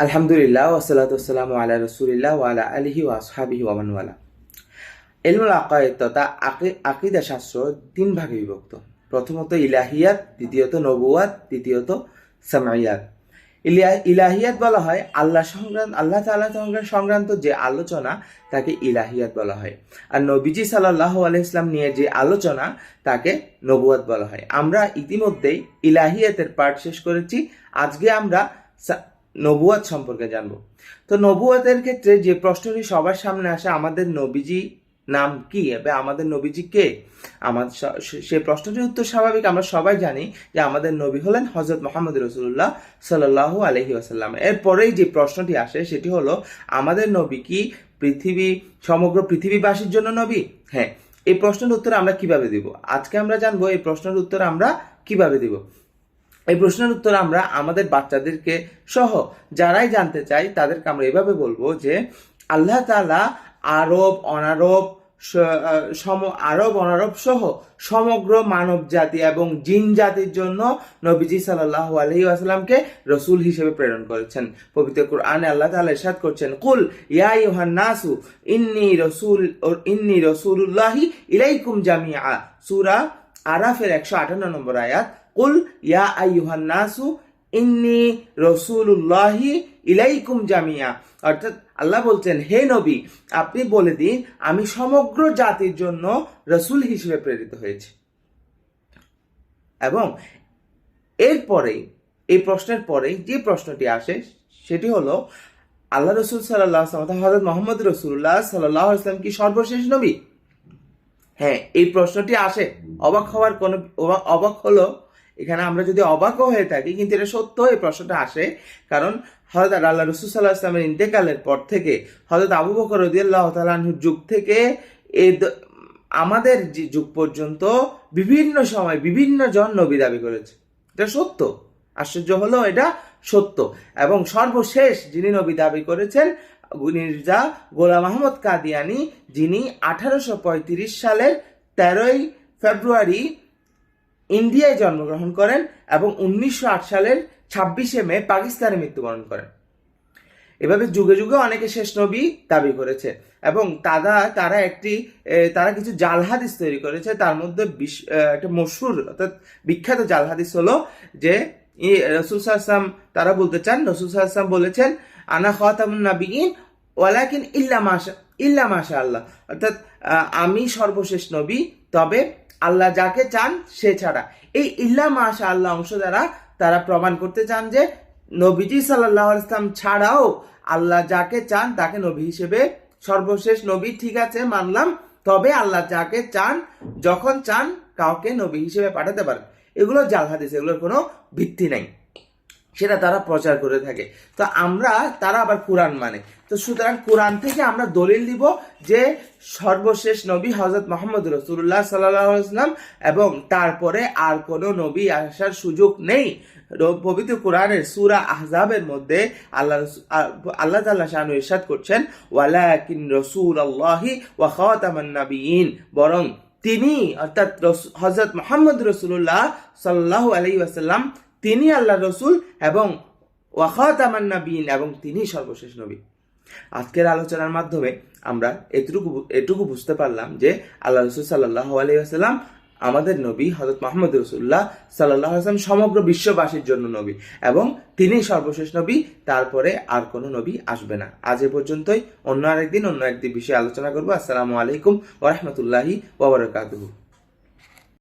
আলহামদুলিল্লাহ ওসালাত ওসালাম আলা রসুলিল্লাহ ওয়ালা আলিহি ওয়াসহাবিহি ওয়ামানওয়ালা এলমুল আকায়েদ তথা আকিদা শাস্ত্র তিন ভাগে বিভক্ত। প্রথমত ইলাহিয়াত, দ্বিতীয়ত নবুয়াত তৃতীয়ত সামাইয়াত ইলাহিয়াত বলা হয় আল্লাহ সংক্রান্ত আল্লাহ তাআলা সংক্রান্ত- যে আলোচনা তাকে ইলাহিয়াত বলা হয়। আর নবীজি সাল্লাহ আলাইসলাম নিয়ে যে আলোচনা তাকে নবুয়াত বলা হয়। আমরা ইতিমধ্যেই ইলাহিয়াতের পাঠ শেষ করেছি। আজকে আমরা নবুয়াত সম্পর্কে জানব। তো নবুয়াতের ক্ষেত্রে যে প্রশ্নটি সবার সামনে আসে, আমাদের নবীজি নাম কি? এবং আমাদের নবীজি কে? আমাদের সে- প্রশ্নটির উত্তর স্বাভাবিক, আমরা সবাই জানি যে আমাদের নবী হলেন হজরত মোহাম্মদ রসুল্লাহ সাল্লাহ আলহি আসাল্লাম এরপরেই যে প্রশ্নটি আসে, সেটি হলো, আমাদের নবী কি পৃথিবী, সমগ্র পৃথিবীবাসীর জন্য নবী? হ্যাঁ এই প্রশ্নের উত্তর আমরা কীভাবে দিব? আজকে আমরা জানব, এই প্রশ্নের উত্তর আমরা কীভাবে দিব? এই প্রশ্নের উত্তর আমরা আমাদের বাচ্চাদেরকে সহ যারাই জানতে চাই তাদেরকে আমরা এভাবে বলব যে আল্লাহ তালা আরব, অনারব সম, আরব, অনারব সহ সমগ্র মানব জাতি এবং জিন জাতির জন্য নবীজি সাল্লাহ আলহি আসালামকে রসুল হিসেবে প্রেরণ করেছেন। পবিত্র কোরআনে আল্লাহ তাআলা ইরশাদ করছেন, কুল ইয়া ইউহান নাসু ইন্নি রসুল ইন্নি রসুলুল্লাহি ইলাইকুম জামিয়া সুরা আরাফের একশো আটান্ন নম্বর আয়াত। কুল ইয়া আইয়ুহান নাসু ইন্নি রসুলুল্লাহি ইলাইকুম জামিয়া অর্থাৎ আল্লাহ বলছেন, হে নবী, আপনি বলে দিন, আমি সমগ্র জাতির জন্য রসুল হিসেবে প্রেরিত হয়েছি। এবং এরপরেই এই প্রশ্নের পরেই যে প্রশ্নটি আসে, সেটি হলো, আল্লাহ রসুল সাল্লাহ হজরত মোহাম্মদ রসুল্লাহ সাল্লাহ কি সর্বশেষ নবী? হ্যাঁ এই প্রশ্নটি আসে। অবাক হওয়ার কোনো অবাক হলো এখানে আমরা যদি অবাকও হয়ে থাকি, কিন্তু এটা সত্য এই প্রশ্নটা আসে। কারণ হজরত আল্লাহ রসুল সাল্লাহ ইসলামের ইন্তেকালের পর থেকে হজরত আবু বকর রদিয়াল্লাহ যুগ থেকে দ- আমাদের যে যুগ পর্যন্ত বিভিন্ন সময় বিভিন্ন জন নবী দাবি করেছে। এটা সত্য। আশ্চর্য হলো এটা সত্য। এবং সর্বশেষ যিনি নবী দাবি করেছেন, মির্জা গোলাম আহমদ কাদিয়ানি, যিনি আঠারোশো পঁয়ত্রিশ সালের তেরোই ফেব্রুয়ারি ইন্ডিয়ায় জন্মগ্রহণ করেন এবং উনিশশো আট সালের ছাব্বিশে মে পাকিস্তানে মৃত্যুবরণ করেন। এভাবে যুগে যুগে অনেকে শেষ নবী দাবি করেছে এবং তারা তারা একটি তারা কিছু জাল হাদিস তৈরি করেছে। তার মধ্যে একটা মশহুর অর্থাৎ বিখ্যাত জাল হাদিস হলো যে রসুল সাল্লাম তারা বলতে চান, রসুল সাল্লাম বলেছেন, আনা খাতামুন নাবিয়িন, ওয়ালাকিন ইল্লা মাশা ইল্লা মাশা আল্লাহ অর্থাৎ আমি সর্বশেষ নবী তবে আল্লাহ যাকে চান, সে ছাড়া। এই ইল্লা মাশা আল্লাহ অংশ দ্বারা তারা প্রমাণ করতে চান যে, নবীজি সাল্লাহ ইসলাম ছাড়াও আল্লাহ যাকে চান, তাকে নবী হিসেবে সর্বশেষ নবী ঠিক আছে, মানলাম। তবে আল্লাহ যাকে চান, যখন চান, কাউকে নবী হিসেবে পাঠাতে পারেন। এগুলো জাল হাদিস, এগুলোর কোনো ভিত্তি নাই। সেটা তারা প্রচার করে থাকে। তো আমরা, তারা আবার কোরআন মানে। তো সুতরাং কোরআন থেকে আমরা দলিল দিব যে সর্বশেষ নবী হজরত মোহাম্মদ রসুল্লাহ সাল্লাম এবং তারপরে আর কোনো নবী আসার সুযোগ নেই। পবিত্র কোরআনের সুরা আহজাবের মধ্যে আল্লাহ আল্লাহ তাল্লাহ শাহানু ইরশাদ করছেন, ওয়ালাকিন রসুল আল্লাহি ওয়া খাতামান নাবিয়িন বরং তিনি, অর্থাৎ হজরত মোহাম্মদ রসুল্লাহ সাল্লাহ আলাই ওয়াসাল্লাম তিনি আল্লাহ রসুল এবং ওয়াখাত আমার নবীন এবং তিনি সর্বশেষ নবী। আজকের আলোচনার মাধ্যমে আমরা এটুকু এটুকু বুঝতে পারলাম যে আল্লাহ রসুল সাল্লাহ আলাইসাল্লাম আমাদের নবী হজরত মাহমুদ রসুল্লাহ সাল্লাহ আসলাম সমগ্র বিশ্ববাসীর জন্য নবী এবং তিনি সর্বশেষ নবী, তারপরে আর কোনো নবী আসবে না। আজ এ পর্যন্তই অন্য আরেকদিন, অন্য একদিন বিষয়ে আলোচনা করব। আসসালামু আলাইকুম ওরহমতুল্লাহি ওবরাকাতুহু